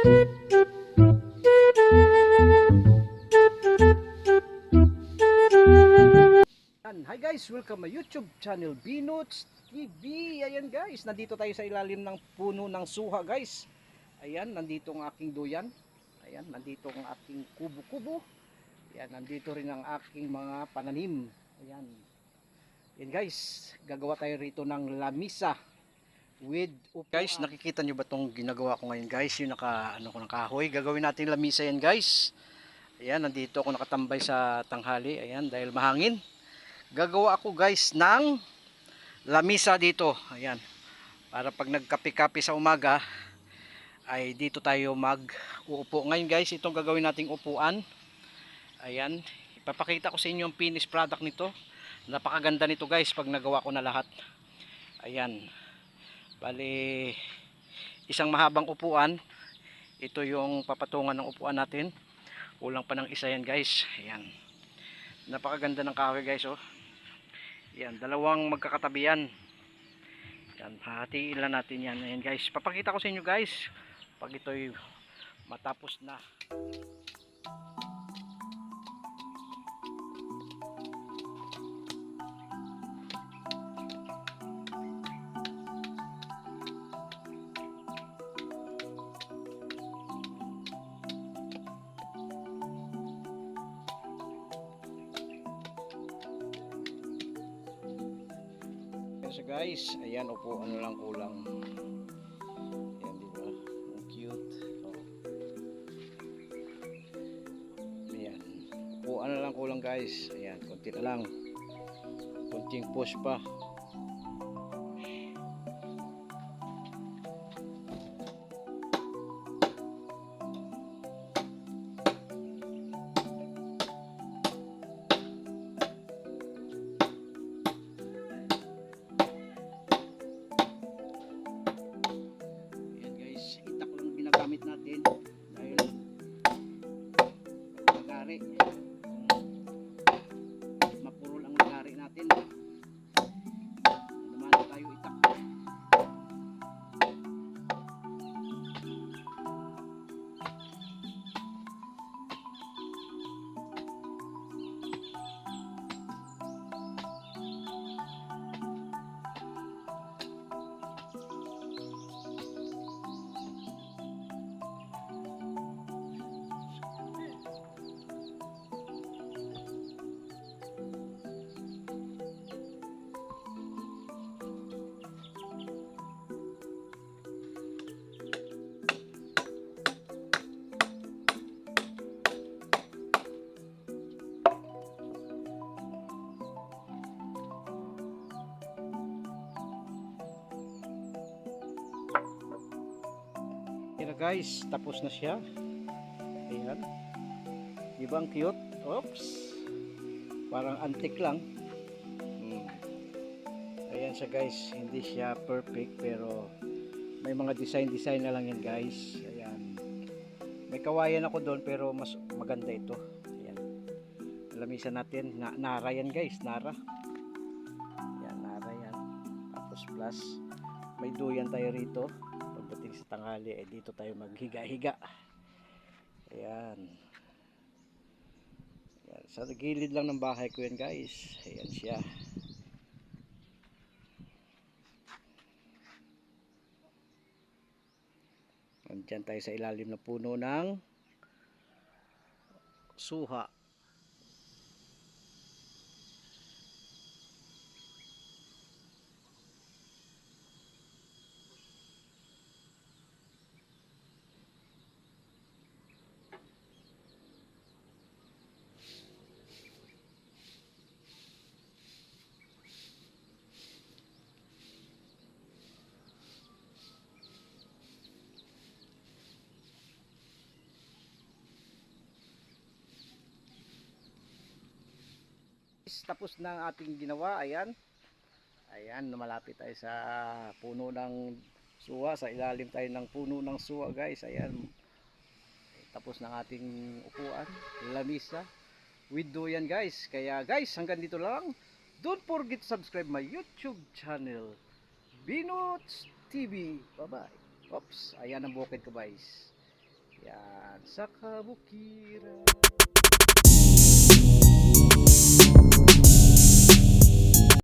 Hi guys, welcome my YouTube channel Binots TV. Ayan guys, nandito tayo sa ilalim ng puno ng suha guys. Ayan, nandito ang aking duyan. Ayan, nandito ang aking kubo-kubo. Ayan, nandito rin ang aking mga pananim. Ayan. Yan guys, gagawa tayo rito ng lamisa with upuan. Guys, nakikita nyo ba tong ginagawa ko ngayon guys? Yung naka, ano ko ng kahoy. Gagawin natin lamisa yan guys. Ayan, nandito ako nakatambay sa tanghali. Ayan, dahil mahangin. Gagawa ako guys ng lamisa dito. Ayan. Para pag nagkape-kape sa umaga, ay dito tayo mag-uupo. Ngayon guys, itong gagawin nating upuan. Ayan. Ipapakita ko sa inyo ang finished product nito. Napakaganda nito guys pag nagawa ko na lahat. Ayan. Bali, isang mahabang upuan. Ito yung papatungan ng upuan natin. Kulang pa ng isa yan guys. Ayan. Napakaganda ng kahoy guys oh. Ayan, dalawang magkakatabi yan. Ayan, hahatiin lang natin yan. Ayan guys, papakita ko sa inyo guys. Pag ito'y matapos na. Kasi guys, ayan upo, ano lang kulang. Ayan, di ba? Ang cute. Oh. Ayan. Upo, ano lang kulang guys. Ayan, konti na lang. Konting push pa. Na guys, tapos na siya. Ayan. Di ba ang cute? Oops. Parang antique lang. Hmm. Ayan siya guys, hindi siya perfect pero may mga design-design na lang yan guys. Ayan. May kawayan ako doon pero mas maganda ito. Ayan. Lamisan natin. Na nara yan guys, nara. Ayan, nara yan. Tapos plus, may duyan tayo rito pagdating sa tanghali eh dito tayo maghiga-higa. Ayan. Ayan. Sa gilid lang ng bahay ko yan guys. Ayan siya. Andyan tayo sa ilalim ng puno ng suha tapos na ang ating ginawa. Ayan. Ayan, malapit tayo sa puno ng suwa. Sa ilalim tayo ng puno ng suwa, guys. Ayan. Tapos na ang ating upuan. Lamisa. With yan, guys. Kaya, guys, hanggang dito lang. Don't forget to subscribe my YouTube channel. Binots TV. Bye-bye. Oops. Ayan ang bukid ko, guys. Yan, sa kabukiran.